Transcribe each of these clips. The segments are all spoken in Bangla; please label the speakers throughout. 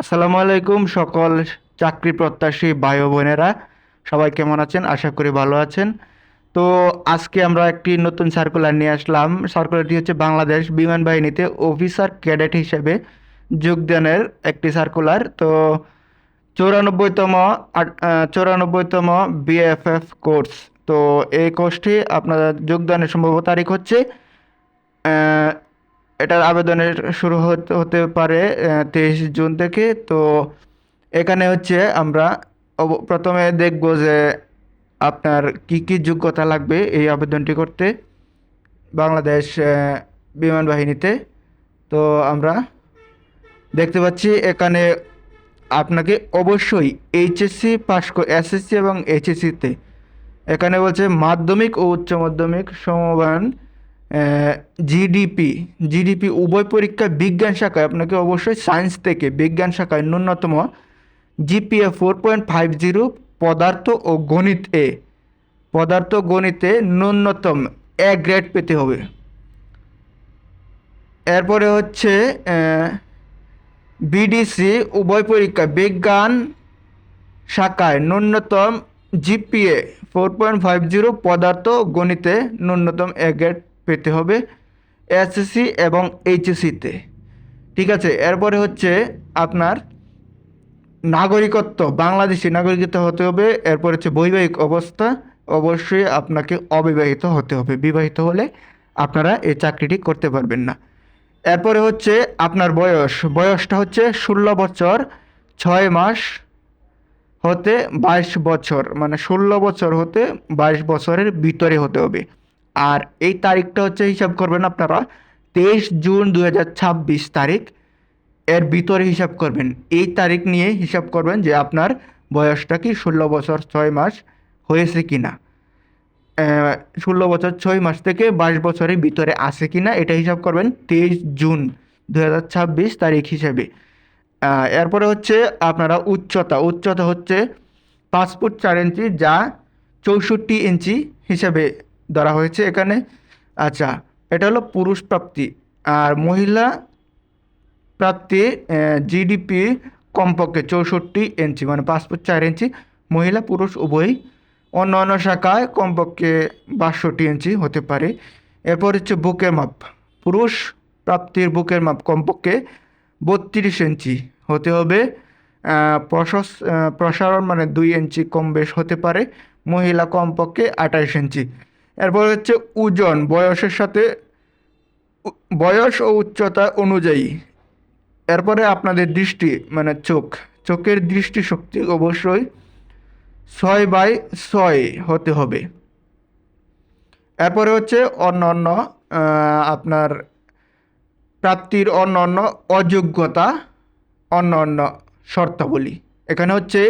Speaker 1: আসসালামু আলাইকুম সকল চাকরি প্রত্যাশী ভাই বোনেরা। সবাই কেমন আছেন? আশা করি ভালো আছেন। তো আজকে আমরা একটি নতুন সার্কুলার নিয়ে আসলাম। সার্কুলারটি হচ্ছে বাংলাদেশ বিমান বাহিনীতে অফিসার ক্যাডেট হিসেবে যোগদানের একটি সার্কুলার তো চৌরানব্বইতম চৌরানব্বইতম বিএফএফ কোর্স তো এই কোর্সটি আপনার যোগদানের সম্ভব তারিখ হচ্ছে এটার আবেদনের শুরু হতে পারে তেইশ জুন থেকে। তো এখানে হচ্ছে আমরা প্রথমে দেখব যে আপনার কি কি যোগ্যতা লাগবে এই আবেদনটি করতে বাংলাদেশ বিমান বাহিনীতে। তো আমরা দেখতে পাচ্ছি এখানে আপনাকে অবশ্যই এইচএসসি পাশ এসএসসি এবং এইচএসসিতে। এখানে বলছে মাধ্যমিক ও উচ্চ মাধ্যমিক সমমান জিডিপি জিডিপি উভয় পরীক্ষা বিজ্ঞান শাখায়, আপনাকে অবশ্যই সায়েন্স থেকে বিজ্ঞান শাখায় ন্যূনতম GPA four point five zero পদার্থ ও গণিত এ পদার্থ গণিতে ন্যূনতম এ গ্রেড পেতে হবে। এরপরে হচ্ছে বিডিসি উভয় পরীক্ষা বিজ্ঞান শাখায় ন্যূনতম GPA four point five zero পদার্থ গণিতে ন্যূনতম এ গ্রেড পেতে হবে এসএসসি এবং এইচএসসিতে ঠিক আছে? এরপরে হচ্ছে আপনার নাগরিকত্ব, বাংলাদেশি নাগরিকত্ব হতে হবে। এরপর হচ্ছে বৈবাহিক অবস্থা, অবশ্যই আপনাকে অবিবাহিত হতে হবে। বিবাহিত হলে আপনারা এই চাকরিটি করতে পারবেন না। এরপরে হচ্ছে আপনার বয়স। বয়সটা হচ্ছে ষোলো বছর, ছয় মাস হতে বাইশ বছর মানে ষোলো বছর হতে বাইশ বছরের ভিতরে হতে হবে। আর এই তারিখটা হচ্ছে হিসাব করবেন আপনারা, তেইশ জুন দু হাজার ছাব্বিশ তারিখ। এর ভিতরে হিসাব করবেন। এই তারিখ নিয়ে হিসাব করবেন যে আপনার বয়সটা কি, ষোলো বছর ছয় মাস হয়েছে কি না। ষোলো বছর ছয় মাস থেকে বাইশ বছরের ভিতরে আছে কি না, এটা হিসাব করবেন তেইশ জুন দু হাজার ছাব্বিশ তারিখ হিসেবে। এরপরে হচ্ছে আপনারা উচ্চতা উচ্চতা হচ্ছে পাঁচ ফুট চার ইঞ্চি যা চৌষট্টি ইঞ্চি হিসাবে ধরা হয়েছে এখানে। আচ্ছা এটা হলো পুরুষ প্রাপ্তি। আর মহিলা প্রাপ্তি জিডিপি কমপক্ষে চৌষট্টি ইঞ্চি মানে পাঁচ ফুট চার ইঞ্চি। মহিলা, পুরুষ, উভয়ই অন্য অন্য শাখায় কমপক্ষে বাষট্টি ইঞ্চি হতে পারে। এরপর হচ্ছে বুকের মাপ। পুরুষ প্রাপ্তির বুকের মাপ কমপক্ষে বত্রিশ ইঞ্চি হতে হবে। প্রশস প্রসারণ মানে দুই ইঞ্চি কম বেশ হতে পারে। মহিলা কমপক্ষে আঠাইশ ইঞ্চি। এরপর হচ্ছে ওজন, বয়সের সাথে বয়স ও উচ্চতা অনুযায়ী। এরপরে আপনাদের দৃষ্টি মানে চোখ। চোখের দৃষ্টিশক্তি অবশ্যই ছয় বাই ছয় হতে হবে। এরপরে হচ্ছে অন্য অন্য আপনার প্রাপ্তির অন্য অন্য অযোগ্যতা অন্য অন্য শর্তাবলী। এখানে হচ্ছে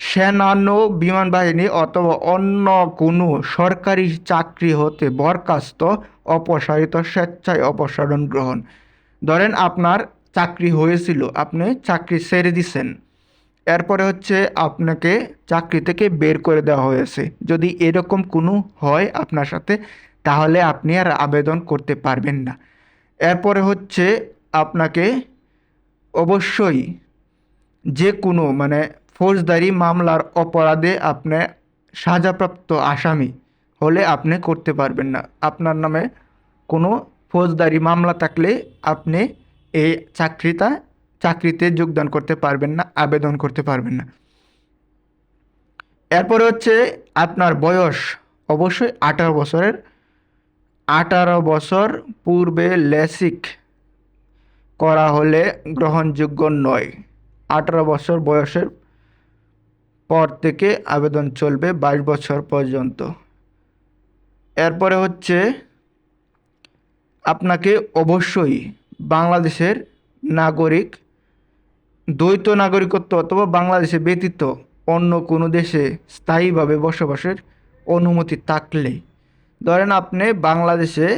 Speaker 1: সেনানো বিমান বাহিনী অথবা অন্য কোনো সরকারি চাকরি হতে বরখাস্ত অপসারিত স্বেচ্ছায় অপসারণ গ্রহণ। ধরেন আপনার চাকরি হয়েছিল, আপনি চাকরি ছেড়ে দিছেন। এরপরে হচ্ছে আপনাকে চাকরি থেকে বের করে দেওয়া হয়েছে। যদি এরকম কোনো হয় আপনার সাথে, তাহলে আপনি আর আবেদন করতে পারবেন না। এরপরে হচ্ছে আপনাকে অবশ্যই যে কোনো মানে ফৌজদারি মামলার অপরাধে আপনি সাজাপ্রাপ্ত আসামি হলে আপনি করতে পারবেন না। আপনার নামে কোনো ফৌজদারি মামলা থাকলে আপনি এই চাকরিটা, চাকরিতে যোগদান করতে পারবেন না, আবেদন করতে পারবেন না। এরপরে হচ্ছে আপনার বয়স। অবশ্যই আঠারো বছরের। আঠারো বছর পূর্বে লেসিক করা হলে গ্রহণযোগ্য নয়। আঠারো বছর বয়সের পর থেকে আবেদন চলবে বাইশ বছর পর্যন্ত। এরপরে হচ্ছে, আপনাকে অবশ্যই বাংলাদেশের নাগরিক, দ্বৈত নাগরিকত্ব অথবা বাংলাদেশে ব্যতীত অন্য কোনো দেশে স্থায়ীভাবে বসবাসের অনুমতি থাকলে। ধরেন আপনি বাংলাদেশে,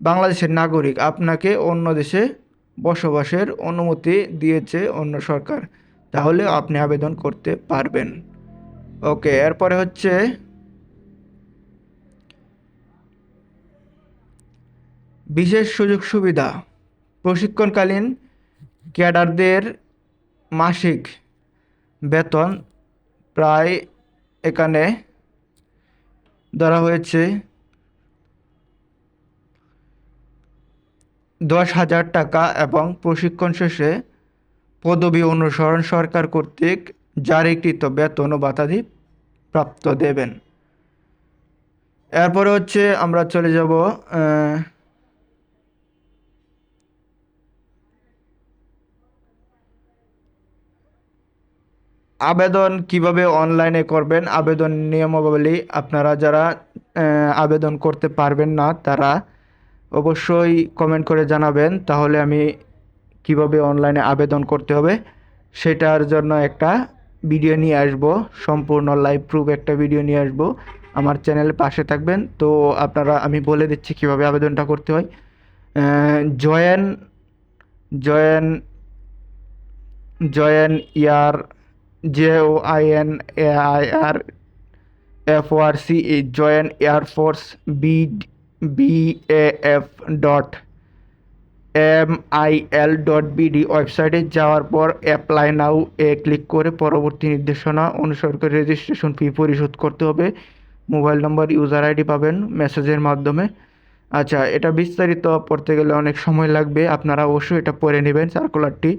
Speaker 1: বাংলাদেশের নাগরিক, আপনাকে অন্য দেশে বসবাসের অনুমতি দিয়েছে অন্য সরকার। তাহলে আপনি আবেদন করতে পারবেন। ওকে, এরপরে হচ্ছে বিশেষ সুযোগ সুবিধা, প্রশিক্ষণকালীন ক্যাডারদের মাসিক বেতন প্রায় এখানে ধরা হয়েছে দশ হাজার টাকা এবং প্রশিক্ষণ শেষে পদবি অনুসরণ সরকার কর্তৃক জারিকৃত বেতন ও বাতাদি প্রাপ্ত দেবেন। এরপরে হচ্ছে আমরা চলে যাব আবেদন কীভাবে অনলাইনে করবেন? আবেদন নিয়মাবলী আপনারা যারা আবেদন করতে পারবেন না তারা অবশ্যই কমেন্ট করে জানাবেন। তাহলে আমি কীভাবে অনলাইনে আবেদন করতে হবে, সেটার জন্য একটা ভিডিও নিয়ে আসব, সম্পূর্ণ লাইভ প্রুফ একটা ভিডিও নিয়ে আসব। আমার চ্যানেলের পাশে থাকবেন। তো আপনারা, আমি বলে দিচ্ছি কীভাবে আবেদনটা করতে হয়। Join join join air J O I N A I R F O R C join air force B B A F dot M I L dot BD ওয়েবসাইটে যাওয়ার পর অ্যাপ্লাই নাও এ ক্লিক করে পরবর্তী নির্দেশনা অনুসরণ করে রেজিস্ট্রেশন ফি পরিশোধ করতে হবে। মোবাইল নম্বর ইউজার আইডি পাবেন মেসেজের মাধ্যমে। আচ্ছা এটা বিস্তারিত পড়তে গেলে অনেক সময় লাগবে। আপনারা অবশ্যই এটা পড়ে নেবেন সার্কুলারটি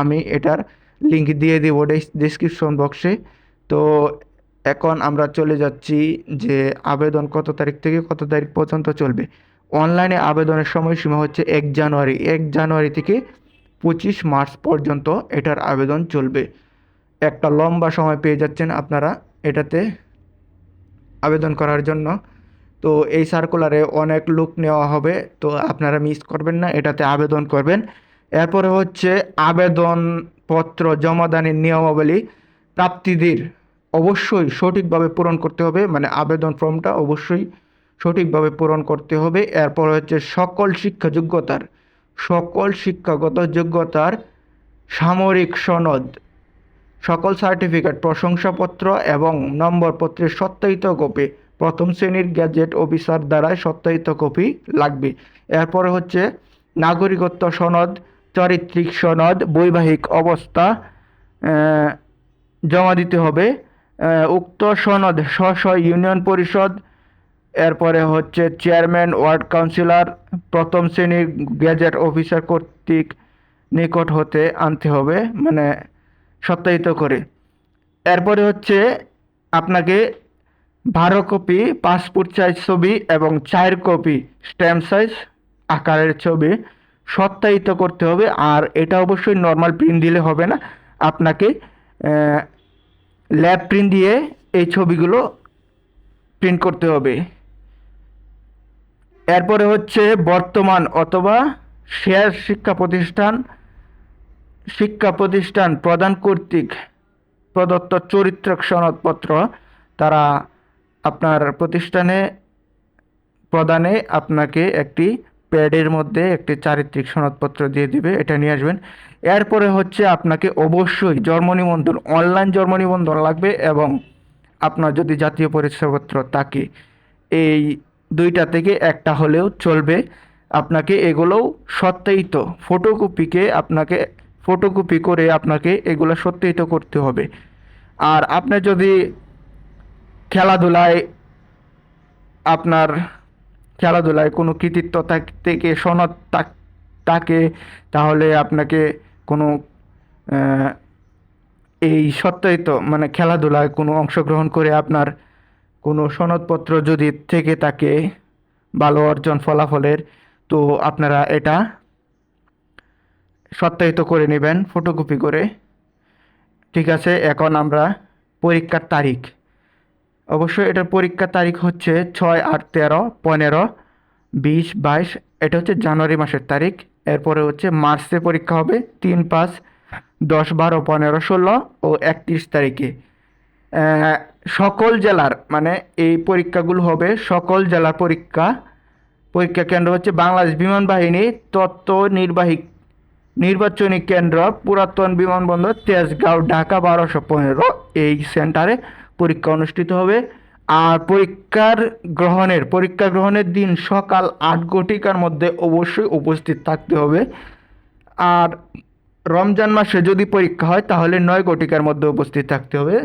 Speaker 1: আমি এটার লিঙ্ক দিয়ে দেবো ডিসক্রিপশন বক্সে তো এখন আমরা চলে যাচ্ছি যে আবেদন কত তারিখ থেকে কত তারিখ পর্যন্ত চলবে। অনলাইনে আবেদনের সময়সীমা হচ্ছে এক জানুয়ারি। এক জানুয়ারি থেকে পঁচিশ মার্চ পর্যন্ত এটার আবেদন চলবে। একটা লম্বা সময় পেয়ে যাচ্ছেন আপনারা এটাতে আবেদন করার জন্য। তো এই সার্কুলারে অনেক লোক নেওয়া হবে, তো আপনারা মিস করবেন না, এটাতে আবেদন করবেন। এরপরে হচ্ছে আবেদনপত্র জমাদানের নিয়মাবলী প্রাপ্তিদের অবশ্যই সঠিকভাবে পূরণ করতে হবে মানে আবেদন ফর্মটা অবশ্যই সঠিকভাবে পূরণ করতে হবে। এরপর হচ্ছে সকল শিক্ষা যোগ্যতার সকল শিক্ষাগত যোগ্যতার সামরিক সনদ, সকল সার্টিফিকেট, প্রশংসাপত্র এবং নম্বরপত্রের সত্যায়িত কপি, প্রথম শ্রেণির গ্যাজেট অফিসার দ্বারা সত্যায়িত কপি লাগবে। এরপরে হচ্ছে নাগরিকত্ব সনদ, চারিত্রিক সনদ, বৈবাহিক অবস্থা জমা দিতে হবে। উক্ত সনদ স্ব ইউনিয়ন পরিষদ এরপরে হচ্ছে চেয়ারম্যান, ওয়ার্ড কাউন্সিলর, প্রথম শ্রেণির গ্যাজেট অফিসার কর্তৃক নিকট হতে আনতে হবে মানে সত্যায়িত করে। এরপরে হচ্ছে আপনাকে বারো কপি পাসপোর্ট সাইজ ছবি এবং চার কপি স্ট্যাম্প সাইজ আকারের ছবি সত্যায়িত করতে হবে। আর এটা অবশ্যই নর্মাল প্রিন্ট দিলে হবে না। আপনাকে ল্যাব প্রিন্ট দিয়ে এই ছবিগুলো প্রিন্ট করতে হবে। এরপরে হচ্ছে বর্তমান অথবা শেয়ার শিক্ষা প্রতিষ্ঠান শিক্ষা প্রতিষ্ঠান প্রদান কর্তৃক প্রদত্ত চরিত্রক সনদপত্র তারা আপনার প্রতিষ্ঠানে, প্রদানে আপনাকে একটি প্যাডের মধ্যে একটি চারিত্রিক সনদপত্র দিয়ে দিবে, এটা নিয়ে আসবেন। এরপরে হচ্ছে আপনাকে অবশ্যই জন্ম নিবন্ধন, অনলাইন জন্ম নিবন্ধন লাগবে এবং আপনার যদি জাতীয় পরিচয়পত্র থাকে, এই দুইটা থেকে একটা হলেও চলবে। আপনাকে এগুলোও সত্যায়িত ফটোকপিকে আপনাকে, ফটোকপি করে আপনাকে এগুলো সত্যায়িত করতে হবে। আর আপনি যদি খেলাধুলায় আপনার খেলাধুলায় কোনো কৃতিত্ব থাক- সনদ থাকে তাহলে আপনাকে কোনো এই সত্যায়িত মানে খেলাধুলায় কোনো অংশগ্রহণ করে আপনার কোনো সনদপত্র যদি থেকে থাকে ভালো অর্জন ফলাফলের, তো আপনারা এটা সত্যায়িত করে নেবেন ফটোকপি করে। ঠিক আছে, এখন আমরা পরীক্ষার তারিখ। অবশ্যই এটার পরীক্ষার তারিখ হচ্ছে ছয় আট তেরো পনেরো বিশ বাইশ, এটা হচ্ছে জানুয়ারি মাসের তারিখ। এরপরে হচ্ছে মার্চে পরীক্ষা হবে তিন পাঁচ দশ বারো পনেরো ষোলো ও একত্রিশ তারিখে। সকল জেলার মানে এই পরীক্ষাগুলো হবে সকল জেলার পরীক্ষা পরীক্ষা কেন্দ্র হচ্ছে বাংলাদেশ বিমান বাহিনী তত্ত্ব নির্বাহী, নির্বাচনী কেন্দ্র পুরাতন বিমানবন্দর তেজগাঁও, ঢাকা বারোশো পনেরো। এই সেন্টারে পরীক্ষা অনুষ্ঠিত হবে। আর পরীক্ষার গ্রহণের, পরীক্ষা গ্রহণের দিন সকাল আট ঘটিকার মধ্যে অবশ্যই উপস্থিত থাকতে হবে। আর রমজান মাসে যদি পরীক্ষা হয়, তাহলে নয় কোটিকার মধ্যে উপস্থিত থাকতে হবে।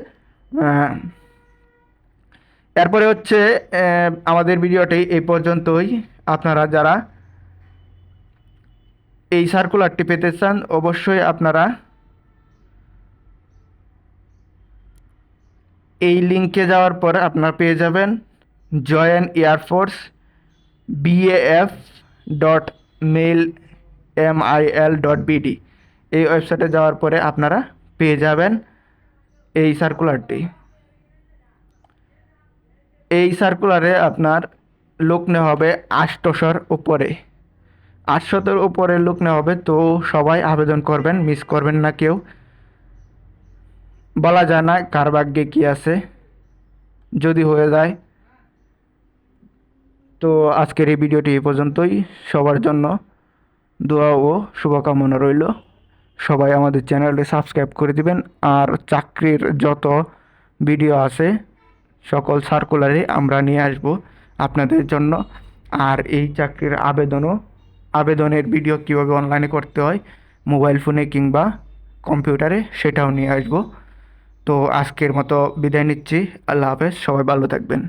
Speaker 1: এরপরে হচ্ছে আমাদের ভিডিওটি এই পর্যন্তই। আপনারা যারা এই সার্কুলারটি পেতে চান, অবশ্যই আপনারা এই লিঙ্কে যাওয়ার পর আপনারা পেয়ে যাবেন join air force BAF dot mail M I L dot BD এই ওয়েবসাইটে যাওয়ার পরে আপনারা পেয়ে যাবেন এই সার্কুলারটি এই সার্কুলারে আপনার নেওয়া হবে আটশোশোর উপরে। আটশোর উপরে নেওয়া হবে, তো সবাই আবেদন করবেন মিস করবেন না কেউ। বলা যায় না কার ভাগ্যে কী আছে। যদি হয়ে যায়, তো আজকের এই ভিডিওটি এই পর্যন্তই। সবার জন্য দোয়া ও শুভকামনা রইল। সবাই আমাদের চ্যানেলটি সাবস্ক্রাইব করে দিবেন। আর চাকরির যত ভিডিও আছে সকল সার্কুলারে আমরা নিয়ে আসব আপনাদের জন্য। আর এই চাকরির আবেদনও, আবেদনের ভিডিও কীভাবে অনলাইনে করতে হয় মোবাইল ফোনে কিংবা কম্পিউটারে সেটাও নিয়ে আসব। তো আজকের মতো বিদায় নিচ্ছি। আল্লাহ হাফেজ, সবাই ভালো থাকবেন।